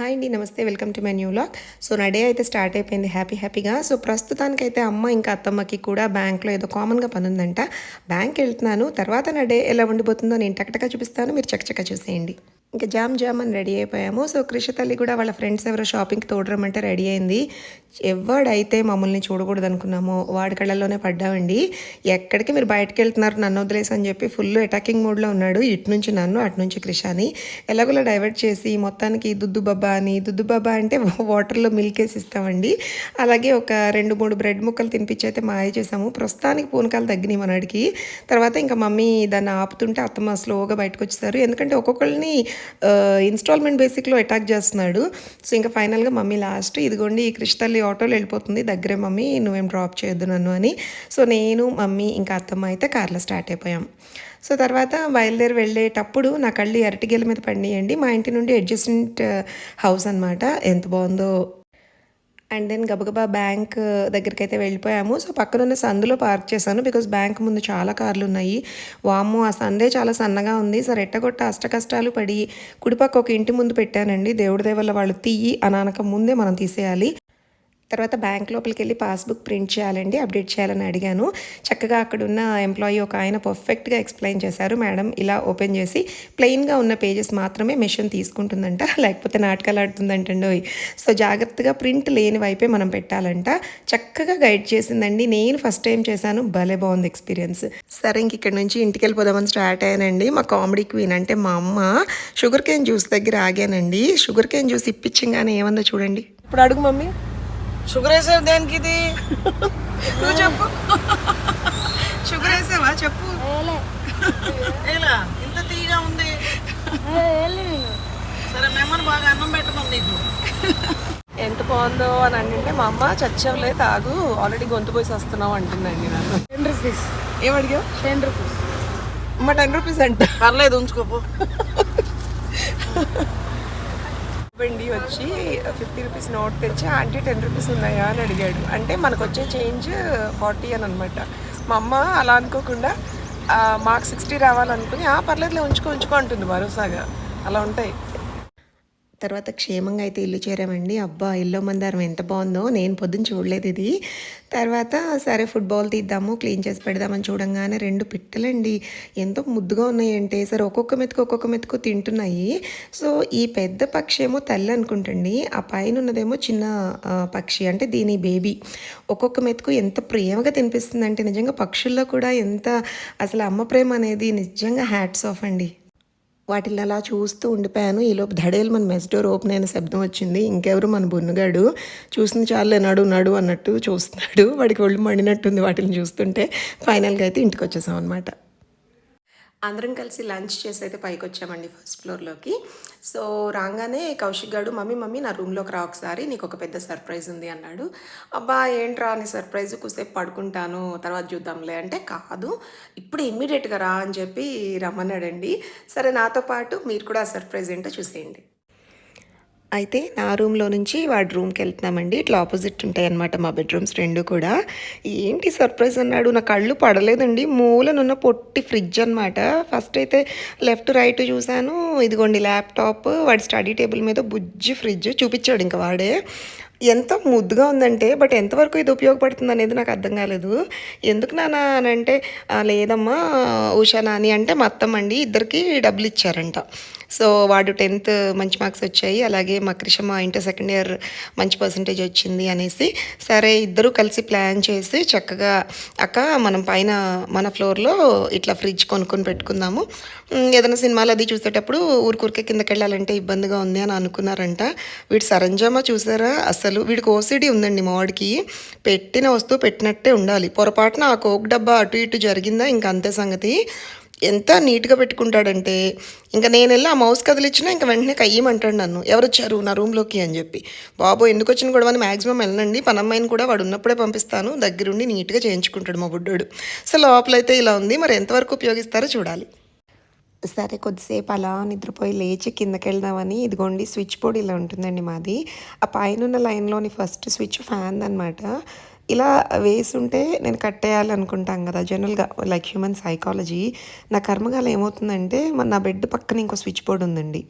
Hi అండి నమస్తే welcome to my new vlog so నా డే అయితే స్టార్ట్ అయిపోయింది హ్యాపీ హ్యాపీగా. సో ప్రస్తుతానికైతే అమ్మ ఇంకా అత్తమ్మకి కూడా బ్యాంక్లో ఏదో కామన్గా పని ఉందంట బ్యాంక్ వెళ్తున్నాను. తర్వాత నా డే ఎలా ఉండిపోతుందో నేను టకటకా చూపిస్తాను. మీరు చక్కచక్క చూసేయండి. ఇంకా జామ్ జామ్ అని రెడీ అయిపోయాము. సో కృషి తల్లి కూడా వాళ్ళ ఫ్రెండ్స్ ఎవరో షాపింగ్కి తోడరమంటే రెడీ అయింది. ఎవడైతే మమ్మల్ని చూడకూడదు అనుకున్నామో వాడి కళ్ళల్లోనే పడ్డామండి. ఎక్కడికి మీరు బయటకు వెళ్తున్నారు నన్ను వదిలేసి అని చెప్పి ఫుల్ అటాకింగ్ మోడ్లో ఉన్నాడు. ఇటు నుంచి నన్ను అటు నుంచి కృషాని. ఎలాగోలా డైవర్ట్ చేసి మొత్తానికి దుద్దు బాబా అని దుద్దు బాబా అంటే వాటర్లో మిల్క్ వేసి ఇస్తామండి. అలాగే ఒక రెండు మూడు బ్రెడ్ ముక్కలు తినిపించి అయితే మాయ చేసాము ప్రస్తుతానికి పూనకాలు తగ్గినాయి మనడికి. తర్వాత ఇంకా మమ్మీ దాన్ని ఆపుతుంటే అత్తమ్మ స్లోగా బయటకు వచ్చేసారు. ఎందుకంటే ఒక్కొక్కరిని ఇన్స్టాల్మెంట్ బేసిక్లో అటాక్ చేస్తున్నాడు. సో ఇంకా ఫైనల్గా మమ్మీ లాస్ట్ ఇదిగోండి ఈ కృష్ణల్లి ఆటోలో వెళ్ళిపోతుంది. దగ్గరే మమ్మీ నువ్వేం డ్రాప్ చేయొద్దు నన్ను అని. సో నేను మమ్మీ ఇంకా అత్తమ్మ అయితే కార్లో స్టార్ట్ అయిపోయాం. సో తర్వాత బయలుదేరి వెళ్ళేటప్పుడు నా కళ్ళు అరటిగేల మీద పడినాయండి. మా ఇంటి నుండి అడ్జస్టెంట్ హౌస్ అనమాట ఎంత బాగుందో అండ్ దెన్ గబగబా బ్యాంక్ దగ్గరికి అయితే వెళ్ళిపోయాము. సో పక్కన ఉన్న సందులో పార్క్ చేశాను బికాస్ బ్యాంక్ ముందు చాలా కార్లు ఉన్నాయి వాము ఆ సందే చాలా సన్నగా ఉంది. సరే ఎట్టగొట్ట అష్ట కష్టాలు పడి కుడిపక్క ఒక ఇంటి ముందు పెట్టానండి. దేవుడి దేవల్ల వాళ్ళు తీయి అనానక ముందే మనం తీసేయాలి. తర్వాత బ్యాంక్ లోపలికి వెళ్ళి పాస్బుక్ ప్రింట్ చేయాలండి అప్డేట్ చేయాలని అడిగాను. చక్కగా అక్కడ ఉన్న ఎంప్లాయీ ఒక ఆయన పర్ఫెక్ట్గా ఎక్స్ప్లెయిన్ చేశారు. మేడం ఇలా ఓపెన్ చేసి ప్లెయిన్గా ఉన్న పేజెస్ మాత్రమే మెషిన్ తీసుకుంటుందంట లేకపోతే నాటకాలు ఆడుతుందంటండో సో జాగ్రత్తగా ప్రింట్ లేని వైపే మనం పెట్టాలంట. చక్కగా గైడ్ చేసిందండి. నేను ఫస్ట్ టైం చేశాను. భలే బాగుంది ఎక్స్పీరియన్స్. సరే ఇంక ఇక్కడ నుంచి ఇంటికి వెళ్ళిపోదామని స్టార్ట్ అయ్యానండి. మా కామెడీ క్వీన్ అంటే మా అమ్మ షుగర్ కేన్ జ్యూస్ దగ్గర ఆగానండి. షుగర్ కేన్ జ్యూస్ ఇప్పించగానే ఏమందో చూడండి. ఇప్పుడు అడుగు మమ్మీ. షుగర్ దేనికి ఇది నువ్వు చెప్పు షుగర్ వేసావా చెప్పు ఎలా ఇంత తీగా ఉంది సరే మేమని బాగా అన్నం పెట్టమం నీకు ఎంత బాగుందో అని అంటే మా అమ్మ చచ్చవలే తాగు. ఆల్రెడీ గొంతు పోసి వస్తున్నావు అంటుందండి నన్ను. టెన్ రూపీస్ ఏమడిగావు టెన్ రూపీస్ అమ్మ టెన్ రూపీస్ అంట. పర్లేదు ఉంచుకోపో బండి వచ్చి ఫిఫ్టీ రూపీస్ నోట్ తెచ్చి ఆంటీ టెన్ రూపీస్ ఉన్నాయా? అని అడిగాడు. అంటే మనకు వచ్చే చేంజ్ ఫార్టీ అని అనమాట మా అమ్మ అలా అనుకోకుండా మాకు సిక్స్టీ రావాలనుకుని ఆ పర్లేదులే ఉంచుకో ఉంచుకో అంటుంది భరోసాగా. అలా ఉంటాయి. తర్వాత క్షేమంగా అయితే ఇల్లు చేరామండి. అబ్బా ఇల్లు మందారం ఎంత బాగుందో నేను పొద్దున్న చూడలేదు ఇది. తర్వాత సరే ఫుట్బాల్ తీద్దాము క్లీన్ చేసి పెడదామని చూడంగానే రెండు పిట్టలండి. ఎంతో ముద్దుగా ఉన్నాయంటే సరే ఒక్కొక్క మెతుకు ఒక్కొక్క మెతుకు తింటున్నాయి. సో ఈ పెద్ద పక్షి ఏమో తల్లి అనుకుంటండి. ఆ పైన ఉన్నదేమో చిన్న పక్షి అంటే దీని బేబీ. ఒక్కొక్క మెతుకు ఎంత ప్రేమగా తినిపిస్తుంది అంటే నిజంగా పక్షుల్లో కూడా ఎంత అసలు అమ్మ ప్రేమ అనేది నిజంగా హ్యాట్స్ ఆఫ్ అండి. వాటిని అలా చూస్తూ ఉండిపోయాను. ఈలోపు ధడేలు మన మెస్ డోర్ ఓపెన్ అయిన శబ్దం వచ్చింది. ఇంకెవరు మన బున్నుగాడు? చూసిన చాలు నడు నడు అన్నట్టు చూస్తున్నాడు. వాడికి ఒళ్ళు మండినట్టుంది వాటిని చూస్తుంటే. ఫైనల్గా అయితే ఇంటికి వచ్చేసాం అనమాట అందరం కలిసి లంచ్ చేసి అయితే పైకి వచ్చామండి ఫస్ట్ ఫ్లోర్లోకి. సో రాగానే కౌశిక్ గారు మమ్మీ మమ్మీ నా రూమ్లోకి రా ఒకసారి నీకు ఒక పెద్ద సర్ప్రైజ్ ఉంది అన్నాడు. అబ్బా ఏంట్రా నీ సర్ప్రైజ్? కూసేపు పడుకుంటాను తర్వాత చూద్దాంలే అంటే కాదు. ఇప్పుడు ఇమ్మీడియట్గా రా అని చెప్పి రమ్మన్నాడండి. సరే నాతో పాటు మీరు కూడా ఆ సర్ప్రైజ్ ఏంటో చూసేయండి. అయితే నా రూమ్లో నుంచి వాడి రూమ్కి వెళ్తున్నామండి. ఇట్లా ఆపోజిట్ ఉంటాయన్నమాట మా బెడ్రూమ్స్ రెండు కూడా. ఏంటి సర్ప్రైజ్ అన్నాడు. నా కళ్ళు పడలేదండి. మూలనున్న పొట్టి ఫ్రిడ్జ్ అనమాట ఫస్ట్ అయితే లెఫ్ట్ రైట్ చూశాను. ఇదిగోండి ల్యాప్టాప్. వాడి స్టడీ టేబుల్ మీద బుజ్జి ఫ్రిడ్జ్ చూపించాడు ఇంకా వాడే. ఎంత ముద్దుగా ఉందంటే బట్ ఎంతవరకు ఇది ఉపయోగపడుతుంది అనేది నాకు అర్థం కాలేదు. ఎందుకు నాన్న అని అంటే లేదమ్మా ఉషా నాని అంటే మా అత్తమ్మ అండి ఇద్దరికి డబ్బులు ఇచ్చారంట. సో వాడు టెన్త్ మంచి మార్క్స్ వచ్చాయి అలాగే మా క్రిషమ్మ ఇంటర్ సెకండ్ ఇయర్ మంచి పర్సంటేజ్ వచ్చింది అనేసి సరే ఇద్దరు కలిసి ప్లాన్ చేసి చక్కగా అక్క మనం పైన మన ఫ్లోర్లో ఇట్లా ఫ్రిడ్జ్ కొనుక్కొని పెట్టుకుందాము. ఏదైనా సినిమాలు అది చూసేటప్పుడు ఊరికూరికే కిందకి వెళ్ళాలంటే ఇబ్బందిగా ఉంది అని అనుకున్నారంట. వీడు సరంజామా చూసారా? అసలు వీడికి ఓసిడి ఉందండి మా వాడికి. పెట్టిన వస్తువు పెట్టినట్టే ఉండాలి. పొరపాటున ఆ కోక్ డబ్బా అటు ఇటు జరిగిందా ఇంకా అంతే సంగతి. ఎంత నీట్గా పెట్టుకుంటాడంటే ఇంకా నేను వెళ్ళి ఆ మౌస్ కదిలిచ్చినా ఇంకా వెంటనే కయ్యమంటాడు నన్ను. ఎవరు వచ్చారు నా రూమ్లోకి అని చెప్పి. బాబు ఎందుకు వచ్చిన గొడవ అని మ్యాక్సిమం వెళ్ళండి పనమ్మాయిని కూడా వాడు ఉన్నప్పుడే పంపిస్తాను. దగ్గరుండి నీట్గా చేయించుకుంటాడు మా బుడ్డోడు. సో లోపలైతే ఇలా ఉంది. మరి ఎంతవరకు ఉపయోగిస్తారో చూడాలి. సరే కొద్దిసేపు అలా నిద్రపోయి లేచి కిందకి వెళ్దామని ఇదిగోండి స్విచ్ బోర్డ్ ఇలా ఉంటుందండి మాది. ఆ పైన ఉన్న లైన్లోని ఫస్ట్ స్విచ్ ఫ్యాన్ అనమాట ఇలా వేసుంటే నేను కట్టేయాలి అనుకుంటాం కదా జనరల్గా లైక్ హ్యూమన్ సైకాలజీ నా కర్మగాల ఏమవుతుందంటే మన నా బెడ్ పక్కన ఇంకో స్విచ్ బోర్డ్ ఉందండి.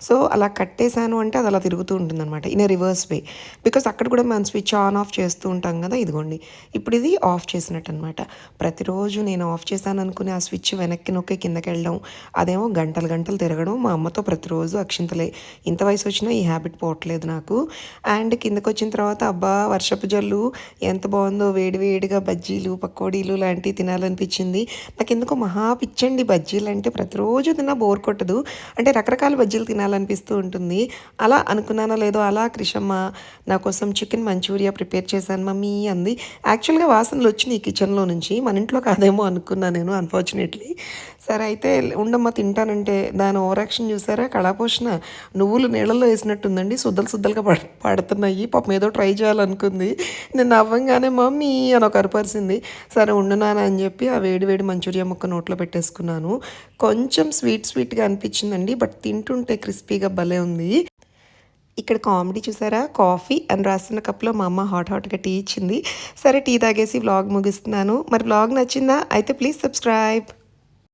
సో అలా కట్టేశాను అంటే అది అలా తిరుగుతూ ఉంటుంది అనమాట ఇన్ రివర్స్ వే బికాస్ అక్కడ కూడా మనం స్విచ్ ఆన్ ఆఫ్ చేస్తూ ఉంటాం కదా ఇదిగోండి. ఇప్పుడు ఇది ఆఫ్ చేసినట్టు అనమాట ప్రతిరోజు నేను ఆఫ్ చేశాను అనుకుని ఆ స్విచ్ వెనక్కి నొక్కి కిందకి వెళ్ళడం అదేమో గంటలు గంటలు తిరగడం మా అమ్మతో ప్రతిరోజు అక్షింతలే. ఇంత వయసు వచ్చినా ఈ హ్యాబిట్ పోవట్లేదు నాకు. అండ్ కిందకి వచ్చిన తర్వాత అబ్బా వర్షపు జల్లు ఎంత బాగుందో వేడి వేడిగా బజ్జీలు పకోడీలు లాంటివి తినాలనిపించింది. నాకు ఎందుకో మహా పిచ్చండి బజ్జీలు అంటే ప్రతిరోజు తిన్నా బోర్ కొట్టదు. అంటే రకరకాల బజ్జీలు తినాలనిపిస్తూ ఉంటుంది. అలా అనుకున్నానో లేదో అలా క్రిషమ్మ నా కోసం చికెన్ మంచూరియా ప్రిపేర్ చేశాను మమ్మీ అంది. యాక్చువల్గా వాసనలు వచ్చినాయి కిచెన్లో నుంచి. మన ఇంట్లో కాదేమో అనుకున్నా నేను అన్ఫార్చునేట్లీ సరే అయితే ఉండమ్మ తింటానంటే దాని ఓవరాక్షన్ చూసారా? కళాపోషణ నువ్వులు నీళ్ళల్లో వేసినట్టుందండి. సుద్దలు సుద్దలుగా పడ పడుతున్నాయి. పాపం ఏదో ట్రై చేయాలనుకుంది. నేను నవ్వంగానే మమ్మీ అని ఒక అరుపరిసింది. సరే ఉండునానా అని చెప్పి ఆ వేడి వేడి మంచూరియా ముక్క నోట్లో పెట్టేసుకున్నాను. కొంచెం స్వీట్ స్వీట్గా అనిపించిందండి బట్ తింటుంటే క్రిస్పీగా భలే ఉంది. ఇక్కడ కామెడీ చూసారా? కాఫీ అని రాసిన కప్లో మా అమ్మ హాట్ హాట్గా టీ ఇచ్చింది. సరే టీ తాగేసి వ్లాగ్ ముగిస్తున్నాను. మరి వ్లాగ్ నచ్చిందా? అయితే ప్లీజ్ సబ్స్క్రైబ్.